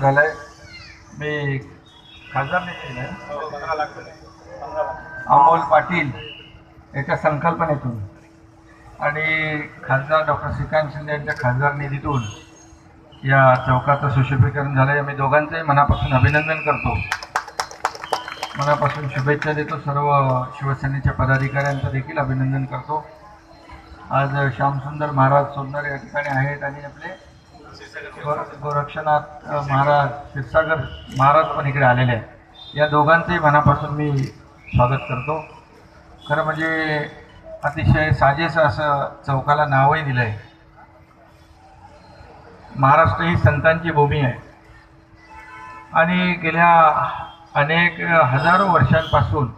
झालंय. मी खासदार देखील आहे अमोल पाटील याच्या संकल्पनेतून. आणि खासदार डॉक्टर श्रीकांत शिंदे यांच्या खासदार निधीतून या चौकाचं सुशोभीकरण झालं मी दोघांचंही मनापासून अभिनंदन करतो. मनापासून शुभेच्छा देतो. सर्व शिवसेनेच्या पदाधिकाऱ्यांचं देखील अभिनंदन करतो. आज श्यामसुंदर महाराज सोनर या ठिकाणी आहेत आणि आपले गोरक्षनाथ महाराज क्षीरसागर महाराज पण इकडे आलेले आहेत. या दोघांचंही मनापासून मी स्वागत करतो. खरं म्हणजे अतिशय साजेसं असं चौकाला नावही दिलं आहे महाराष्ट्र ही संतांची भूमी आहे. आणि गेल्या अनेक हजारो वर्षांपासून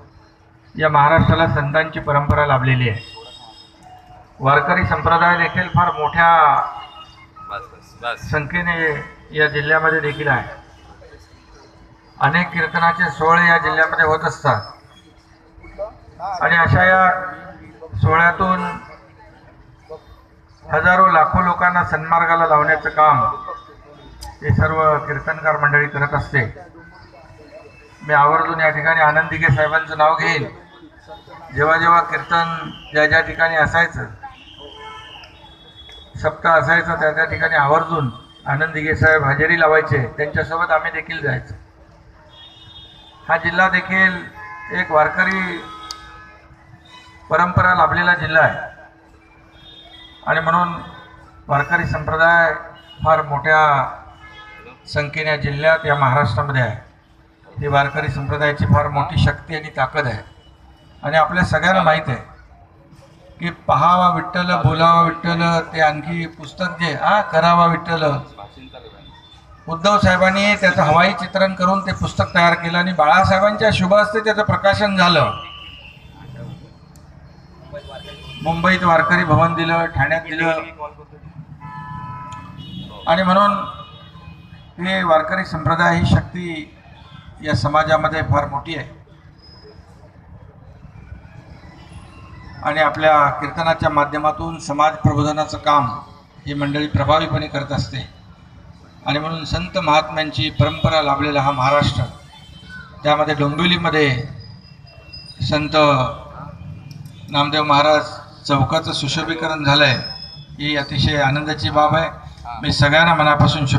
या महाराष्ट्राला संतांची परंपरा लाभलेली आहे. वारकरी संप्रदाय देखील फार मोठ्या बस बस बस. संख्येने या जिल्ह्यामध्ये देखील आहे. अनेक कीर्तनाचे सोहळे या जिल्ह्यामध्ये होत असतात. आणि अशा या सोहळ्यातून हजारो लाखो लोकांना सन्मार्गाला लावण्याचं काम हे सर्व कीर्तनकार मंडळी करत असते. मी आवर्जून या ठिकाणी आनंदिके साहेबांचं नाव घेईन. जेव्हा जेव्हा कीर्तन ज्या ज्या ठिकाणी असायचं सप्ताह असायचा त्या त्या ठिकाणी आवर्जून आनंदी साहेब हजेरी लावायचे. त्यांच्यासोबत आम्ही देखील जायचो. हा जिल्हा देखील एक वारकरी परंपरा लाभलेला जिल्हा आहे. आणि म्हणून वारकरी संप्रदाय फार मोठ्या संख्येने या जिल्ह्यात या महाराष्ट्रामध्ये आहे. ही वारकरी संप्रदायाची फार मोठी शक्ती आणि ताकद आहे. आणि आपल्या सगळ्यांना माहीत आहे. की पहावा विठ्ठल बोलावा विठ्ठल ते आणखी पुस्तक जे हा करावा विठ्ठल. उद्धव साहेबांनी त्याचं हवाई चित्रण करून ते पुस्तक तयार केलं आणि बाळासाहेबांच्या शुभ हस्ते त्याचं प्रकाशन झालं. मुंबईत वारकरी भवन दिलं ठाण्यात दिलं. आणि म्हणून हे वारकरी संप्रदाय ही शक्ती या समाजामध्ये फार मोठी आहे. आणि आपल्या कीर्तनाच्या माध्यमातून समाज प्रबोधनाचं काम ही मंडळी प्रभावीपणे करत असते. आणि म्हणून संत महात्म्यांची परंपरा लाभलेला हा महाराष्ट्र. त्यामध्ये डोंबिवलीमध्ये संत नामदेव महाराज चौकाचं सुशोभीकरण झालं आहे ही अतिशय आनंदाची बाब आहे. मी सगळ्यांना मनापासून शुभ